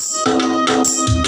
Thank you.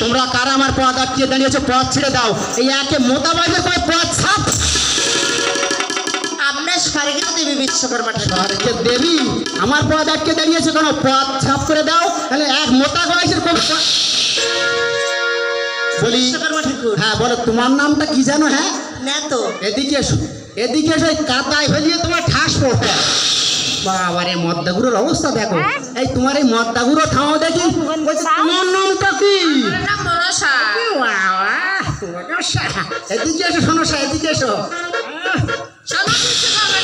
তোমরা কারা আমার পথ আটকে দাঁড়িয়েছো? পথ ছেড়ে দাও। এই একে মোতাবাজের করে পথ ছাপ। স্বর্গীয় দেবী বিশ্বকর্মা ঠাকুর স্বর্গের দেবী? আমার পথ আটকে দাঁড়িয়েছে কেন? পথ ছাপ করে দাও। তাহলে এক মোতা কোন বলি হ্যাঁ বলো তোমার নামটা কি জানো হ্যাঁ? না তো এদিকে এসো এদিকে এসো কাতায় ফেলিয়ে তোমার ঠাস পড়তে বাবারে মদ্দাগুলোর অবস্থা দেখো। এই তোমার এই মদ্দাগুলো থামো দেখি। তোমার নামটা কি? মনসা। বাবা, মনসা। এদিকে এসো শোনসা এদিকে এসো।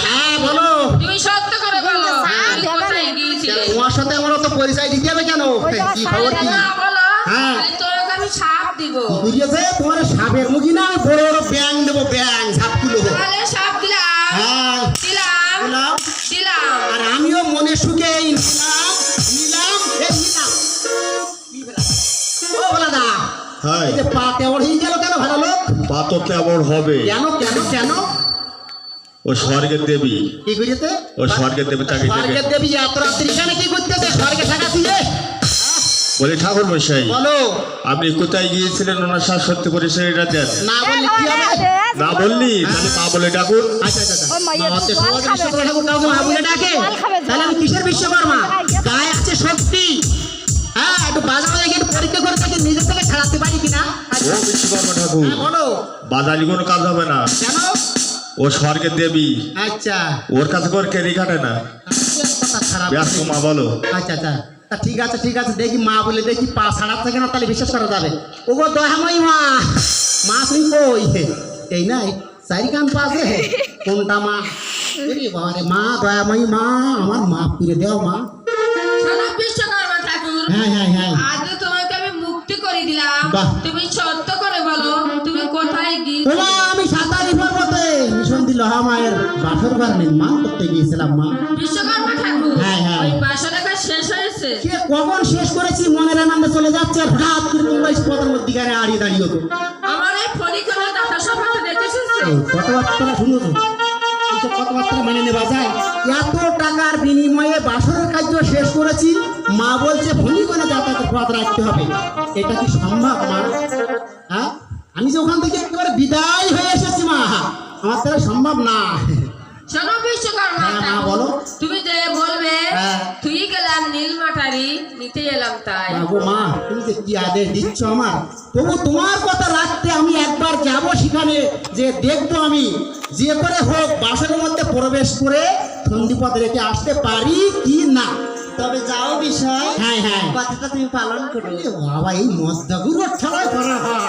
হ্যাঁ বলো। তুমি সত্য করে বলো। আমি কোথায় গিয়েছিলে? তোমার সাথে আমার তো পরিচয় দিতে হবে কেন? কি খবর কি? হ্যাঁ। আমি সাপ দিব। বুঝিয়েছে তোমার সাপের মুখি না? আমি বড় বড় ব্যাং দেবো ব্যাং সাপগুলো। তাহলে সাপ দিলাম। হ্যাঁ। দিলাম। দিলাম। আর আমিও মনে সুখে নিলাম নিলাম এই নিলাম। ও বলা দা হ্যাঁ। যে পা কেমন হয়ে গেল কেন ভালো লোক? পা তো কেমন হবে। কেন কেন কেন? ও স্বর্গের দেবী। কি করিতে ও স্বর্গের দেবী তাকে স্বর্গের দেবী এত রাত্রি এখানে কি করতেছে? স্বর্গে থাকা দিয়ে? বলি ঠাকুর মশাই বলো। আপনি কোথায় গিয়েছিলেন? ওনার সত্যি পরিচয়টা দেন না বললে কি হবে? না বললি? তাহলে মা বলে ডাকুন আচ্ছা আচ্ছা আচ্ছা। হচ্ছে বিশ্বকর্মা ঠাকুর মা বলে ডাকে। তাহলে আমি কিসের বিশ্বকর্মা? গায়ে আছে শক্তি। হ্যাঁ একটু দেখি একটু পরীক্ষা করে দেখি নিজের থেকে ছাড়াতে পারি কিনা? ও আচ্ছা, বিশ্বকর্মা ঠাকুর। হ্যাঁ, বলো। বাদালি কোনো কাজ হবে না। কেন? ও স্বর্গের দেবী। আচ্ছা। ওর কাছে করে কেরি কাটে না। খারাপ ব্যস্ত মা বলো। আচ্ছা আচ্ছা। তা ঠিক আছে ঠিক আছে দেখি মা বলে দেখি পা ছাড়া থাকে না তাহলে বিশ্বাস করা যাবে। ও গো দয়াময়ী মা মা তুমি কই এই নাই চারি কান পাশে কোনটা মা? বাবারে মা দয়াময়ী মা আমার মা ফিরে দেও মা। হ্যাঁ হ্যাঁ হ্যাঁ। আজ তোমাকে আমি মুক্তি করে দিলাম। তুমি সত্য করে বলো তুমি কোথায় গিয়ে ওমা আমি সাঁতারি পর্বতে মিশন দিল মায়ের বাসর ঘর নির্মাণ করতে গিয়েছিলাম মা। বিশ্বকর্মা কখন শেষ করে করেছি মনের আনন্দে চলে যাচ্ছে আর হঠাৎ করে তোমরা পদের মধ্যে গায়ে আড়িয়ে দাঁড়িয়ে আমার এই দেখেছিস কথাবার্তা শুনো তো? এইসব কথাবার্তা মানে নেওয়া যায় এত টাকার বিনিময়ে বাসরের কাজ শেষ করেছি। মা বলছে পথ রাখতে হবে। এটা কি সম্ভব মা? হ্যাঁ? আমি যে ওখান থেকে একেবারে বিদায় হয়ে এসেছি মা। আমার দ্বারা সম্ভব না। শোনো বিশ্বকর্মা হ্যাঁ, বলো। তুমি যে বলবে হ্যাঁ। তুই গেলাম নীল মাটারি নিতে এলাম তাই। বাবু মা তুমি যে কি আদেশ দিচ্ছ আমার? তবু তোমার কথা রাখতে আমি একবার যাব সেখানে যে দেখব আমি। যে করে হোক বাসের মধ্যে প্রবেশ করে সন্ধিপথ রেখে আসতে পারি কি না? তবে যাও বিষয় হ্যাঁ হ্যাঁ। কথাটা তুমি পালন করো। বাবা এই মদ্দাগুলো খেলায় করা হয়।